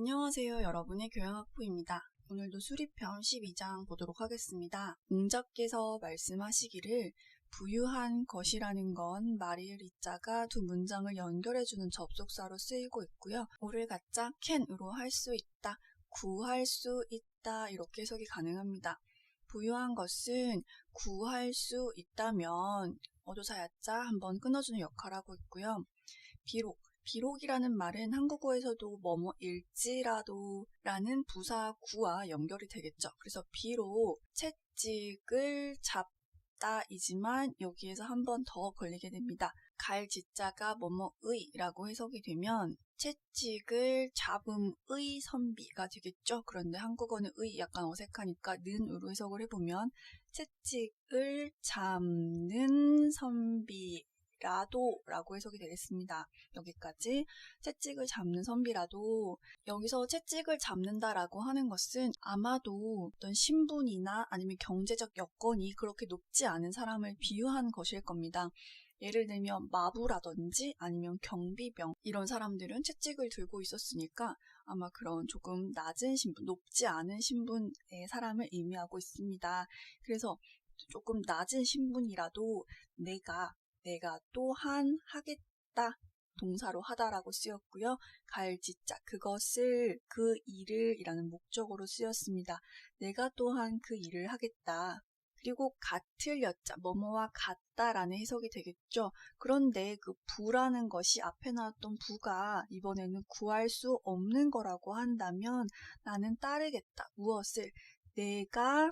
안녕하세요. 여러분의 교양학부입니다. 오늘도 수리편 12장 보도록 하겠습니다. 공자께서 말씀하시기를 부유한 것이라는 건 말일 이자가 두 문장을 연결해주는 접속사로 쓰이고 있고요. 오를 갖자 can으로 할 수 있다, 구할 수 있다 이렇게 해석이 가능합니다. 부유한 것은 구할 수 있다면 어조사야자 한번 끊어주는 역할을 하고 있고요. 비록 비록이라는 말은 한국어에서도 뭐뭐일지라도 라는 부사 구와 연결이 되겠죠. 그래서 비록 채찍을 잡다 이지만 여기에서 한 번 더 걸리게 됩니다. 갈 지자가 뭐뭐의라고 해석이 되면 채찍을 잡음의 선비가 되겠죠. 그런데 한국어는 의 약간 어색하니까 는으로 해석을 해보면 채찍을 잡는 선비 라도 라고 해석이 되겠습니다. 여기까지 채찍을 잡는 선비라도 여기서 채찍을 잡는다 라고 하는 것은 아마도 어떤 신분이나 아니면 경제적 여건이 그렇게 높지 않은 사람을 비유한 것일 겁니다. 예를 들면 마부라든지 아니면 경비병 이런 사람들은 채찍을 들고 있었으니까 아마 그런 조금 낮은 신분, 높지 않은 신분의 사람을 의미하고 있습니다. 그래서 조금 낮은 신분이라도 내가 내가 또한 하겠다 동사로 하다라고 쓰였고요. 갈지자 그것을 그 일을 이라는 목적으로 쓰였습니다. 내가 또한 그 일을 하겠다. 그리고 같을 여자 뭐뭐와 같다라는 해석이 되겠죠. 그런데 그 부라는 것이 앞에 나왔던 부가 이번에는 구할 수 없는 거라고 한다면 나는 따르겠다. 무엇을 내가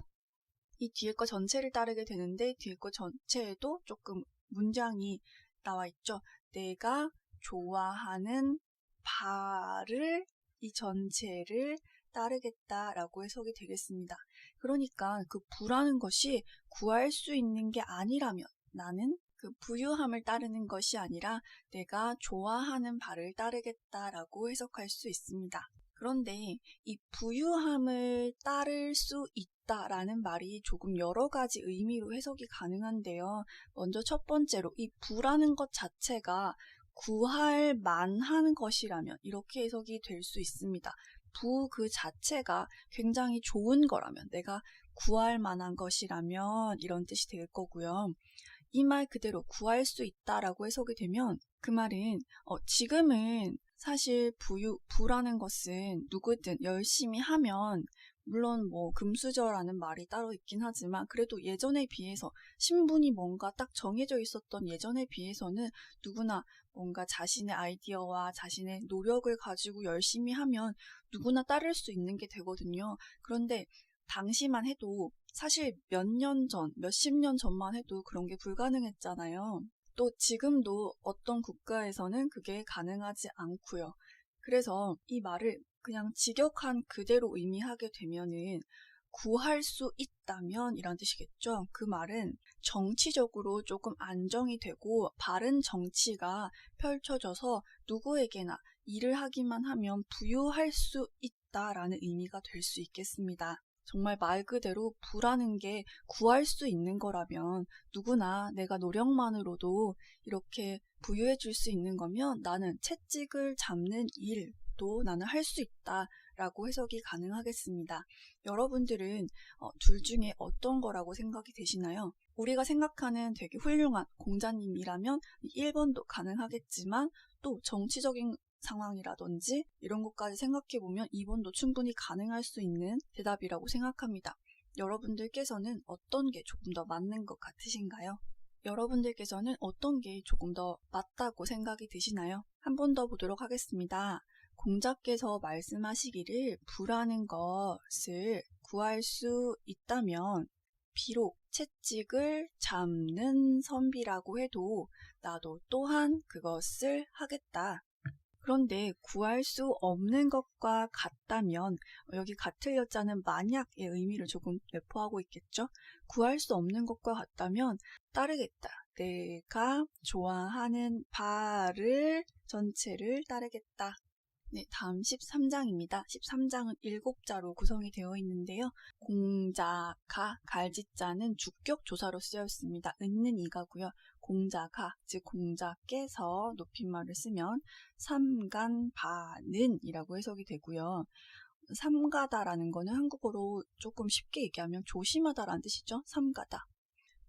이 뒤에 거 전체를 따르게 되는데 뒤에 거 전체에도 조금 문장이 나와 있죠. 내가 좋아하는 바를 이 전체를 따르겠다라고 해석이 되겠습니다. 그러니까 그 부라는 것이 구할 수 있는 게 아니라면 나는 그 부유함을 따르는 것이 아니라 내가 좋아하는 바를 따르겠다라고 해석할 수 있습니다. 그런데 이 부유함을 따를 수 있다라는 말이 조금 여러 가지 의미로 해석이 가능한데요. 먼저 첫 번째로 이 부라는 것 자체가 구할 만한 것이라면 이렇게 해석이 될 수 있습니다. 부 그 자체가 굉장히 좋은 거라면 내가 구할 만한 것이라면 이런 뜻이 될 거고요. 이 말 그대로 구할 수 있다라고 해석이 되면 그 말은 어, 지금은 사실 부유, 부라는 것은 누구든 열심히 하면 물론 뭐 금수저라는 말이 따로 있긴 하지만 그래도 예전에 비해서 신분이 뭔가 딱 정해져 있었던 예전에 비해서는 누구나 뭔가 자신의 아이디어와 자신의 노력을 가지고 열심히 하면 누구나 따를 수 있는 게 되거든요. 그런데 당시만 해도 사실 몇 년 전, 몇십 년 전만 해도 그런 게 불가능했잖아요. 또 지금도 어떤 국가에서는 그게 가능하지 않고요. 그래서 이 말을 그냥 직역한 그대로 의미하게 되면은 구할 수 있다면 이란 뜻이겠죠. 그 말은 정치적으로 조금 안정이 되고 바른 정치가 펼쳐져서 누구에게나 일을 하기만 하면 부유할 수 있다라는 의미가 될 수 있겠습니다. 정말 말 그대로 부라는 게 구할 수 있는 거라면 누구나 내가 노력만으로도 이렇게 부유해질 수 있는 거면 나는 채찍을 잡는 일도 나는 할 수 있다 라고 해석이 가능하겠습니다. 여러분들은 어, 둘 중에 어떤 거라고 생각이 되시나요? 우리가 생각하는 되게 훌륭한 공자님이라면 1번도 가능하겠지만 또 정치적인 상황이라든지 이런 것까지 생각해 보면 2번도 충분히 가능할 수 있는 대답이라고 생각합니다. 여러분들께서는 어떤 게 조금 더 맞는 것 같으신가요? 여러분들께서는 어떤 게 조금 더 맞다고 생각이 드시나요? 한 번 더 보도록 하겠습니다. 공자께서 말씀하시기를 부라는 것을 구할 수 있다면 비록 채찍을 잡는 선비라고 해도 나도 또한 그것을 하겠다. 그런데 구할 수 없는 것과 같다면 여기 같을 여자는 만약의 의미를 조금 내포하고 있겠죠. 구할 수 없는 것과 같다면 따르겠다. 내가 좋아하는 바를 전체를 따르겠다. 네, 다음 13장입니다. 13장은 7자로 구성이 되어 있는데요. 공자가 갈지자는 주격 조사로 쓰여 있습니다. 은는 이가고요. 공자가, 즉 공자께서 높임말을 쓰면 삼간반은 이라고 해석이 되고요. 삼가다라는 거는 한국어로 조금 쉽게 얘기하면 조심하다라는 뜻이죠. 삼가다.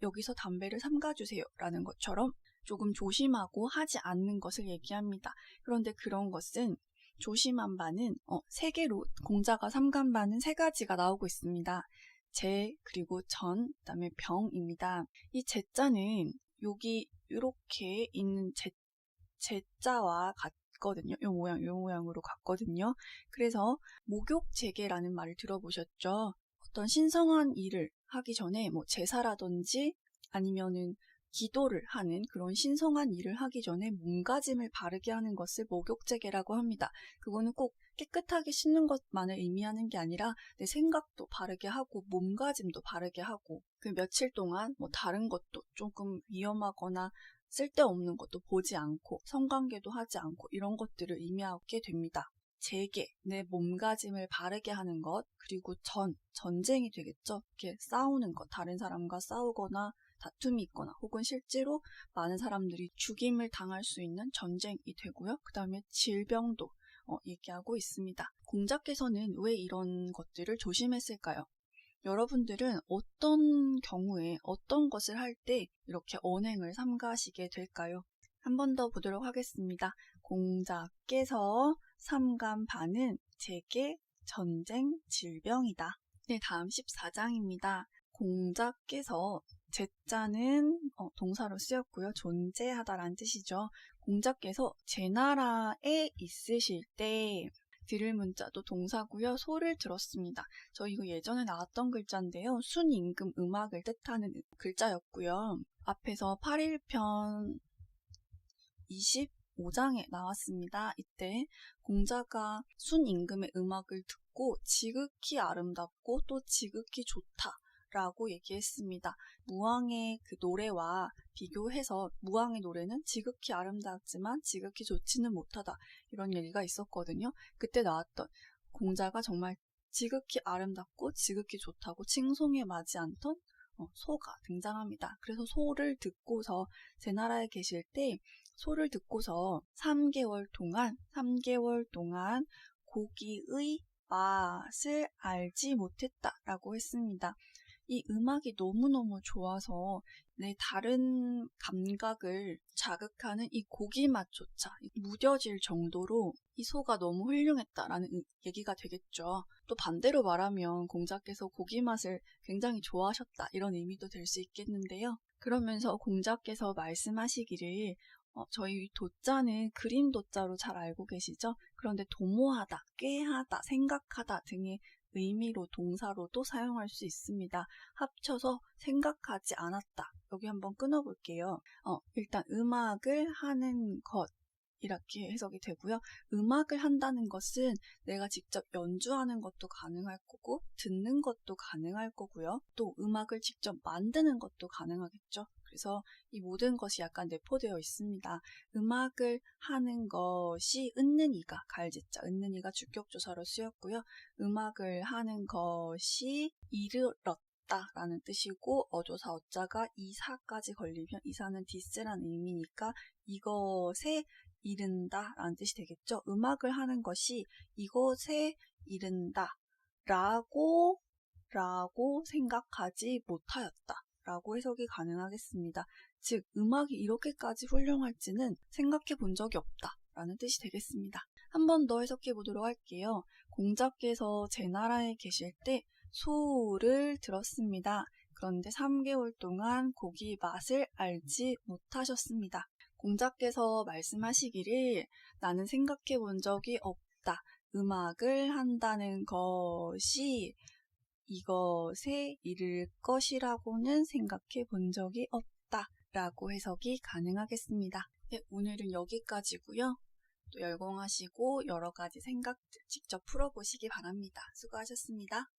여기서 담배를 삼가주세요 라는 것처럼 조금 조심하고 하지 않는 것을 얘기합니다. 그런데 그런 것은 조심한 바는 어, 세 개로 공자가 삼간 바는 세 가지가 나오고 있습니다. 제 그리고 전 그다음에 병입니다. 이 제자는 여기 이렇게 있는 제 제자와 같거든요. 요 모양 요 모양으로 같거든요. 그래서 목욕제계라는 말을 들어보셨죠? 어떤 신성한 일을 하기 전에 뭐 제사라든지 아니면은 기도를 하는 그런 신성한 일을 하기 전에 몸가짐을 바르게 하는 것을 목욕제계라고 합니다. 그거는 꼭 깨끗하게 씻는 것만을 의미하는 게 아니라 내 생각도 바르게 하고 몸가짐도 바르게 하고 그 며칠 동안 뭐 다른 것도 조금 위험하거나 쓸데없는 것도 보지 않고 성관계도 하지 않고 이런 것들을 의미하게 됩니다. 재개, 내 몸가짐을 바르게 하는 것, 그리고 전, 전쟁이 되겠죠. 이렇게 싸우는 것, 다른 사람과 싸우거나 다툼이 있거나 혹은 실제로 많은 사람들이 죽임을 당할 수 있는 전쟁이 되고요. 그 다음에 질병도 어, 얘기하고 있습니다. 공자께서는 왜 이런 것들을 조심했을까요? 여러분들은 어떤 경우에 어떤 것을 할 때 이렇게 언행을 삼가시게 될까요? 한 번 더 보도록 하겠습니다. 공자께서 삼간반은 제게 전쟁 질병이다. 네, 다음 14장입니다. 공자께서 제자는 어, 동사로 쓰였고요. 존재하다라는 뜻이죠. 공자께서 제 나라에 있으실 때 들을 문자도 동사고요. 소를 들었습니다. 저 이거 예전에 나왔던 글자인데요. 순임금 음악을 뜻하는 글자였고요. 앞에서 8일편 25장에 나왔습니다. 이때 공자가 순임금의 음악을 듣고 지극히 아름답고 또 지극히 좋다. 라고 얘기했습니다. 무왕의 그 노래와 비교해서 무왕의 노래는 지극히 아름답지만 지극히 좋지는 못하다. 이런 얘기가 있었거든요. 그때 나왔던 공자가 정말 지극히 아름답고 지극히 좋다고 칭송에 맞지 않던 어, 소가 등장합니다. 그래서 소를 듣고서 제 나라에 계실 때 소를 듣고서 3개월 동안 3개월 동안 고기의 맛을 알지 못했다라고 했습니다. 이 음악이 너무너무 좋아서 내 다른 감각을 자극하는 이 고기 맛조차 무뎌질 정도로 이 소가 너무 훌륭했다라는 얘기가 되겠죠. 또 반대로 말하면 공자께서 고기 맛을 굉장히 좋아하셨다 이런 의미도 될 수 있겠는데요. 그러면서 공자께서 말씀하시기를 어, 저희 도자는 그림 도자로 잘 알고 계시죠? 그런데 도모하다, 꾀하다, 생각하다 등의 의미로 동사로도 사용할 수 있습니다. 합쳐서 생각하지 않았다. 여기 한번 끊어볼게요. 어, 일단 음악을 하는 것. 이렇게 해석이 되고요. 음악을 한다는 것은 내가 직접 연주하는 것도 가능할 거고, 듣는 것도 가능할 거고요. 또 음악을 직접 만드는 것도 가능하겠죠. 그래서 이 모든 것이 약간 내포되어 있습니다. 음악을 하는 것이 은는 이가 갈지자 은는 이가 주격 조사로 쓰였고요. 음악을 하는 것이 이르렀 라는 뜻이고 어조사 어자가 이사까지 걸리면 이사는 디스라는 의미니까 이것에 이른다 라는 뜻이 되겠죠. 음악을 하는 것이 이것에 이른다 라고 라고 생각하지 못하였다 라고 해석이 가능하겠습니다. 즉, 음악이 이렇게까지 훌륭할지는 생각해 본 적이 없다. 라는 뜻이 되겠습니다. 한 번 더 해석해 보도록 할게요. 공자께서 제 나라에 계실 때 소를 들었습니다. 그런데 3개월 동안 고기 맛을 알지 못하셨습니다. 공자께서 말씀하시기를 나는 생각해 본 적이 없다. 음악을 한다는 것이 이것에 이를 것이라고는 생각해 본 적이 없다. 라고 해석이 가능하겠습니다. 네, 오늘은 여기까지고요. 또 열공하시고 여러 가지 생각들 직접 풀어보시기 바랍니다. 수고하셨습니다.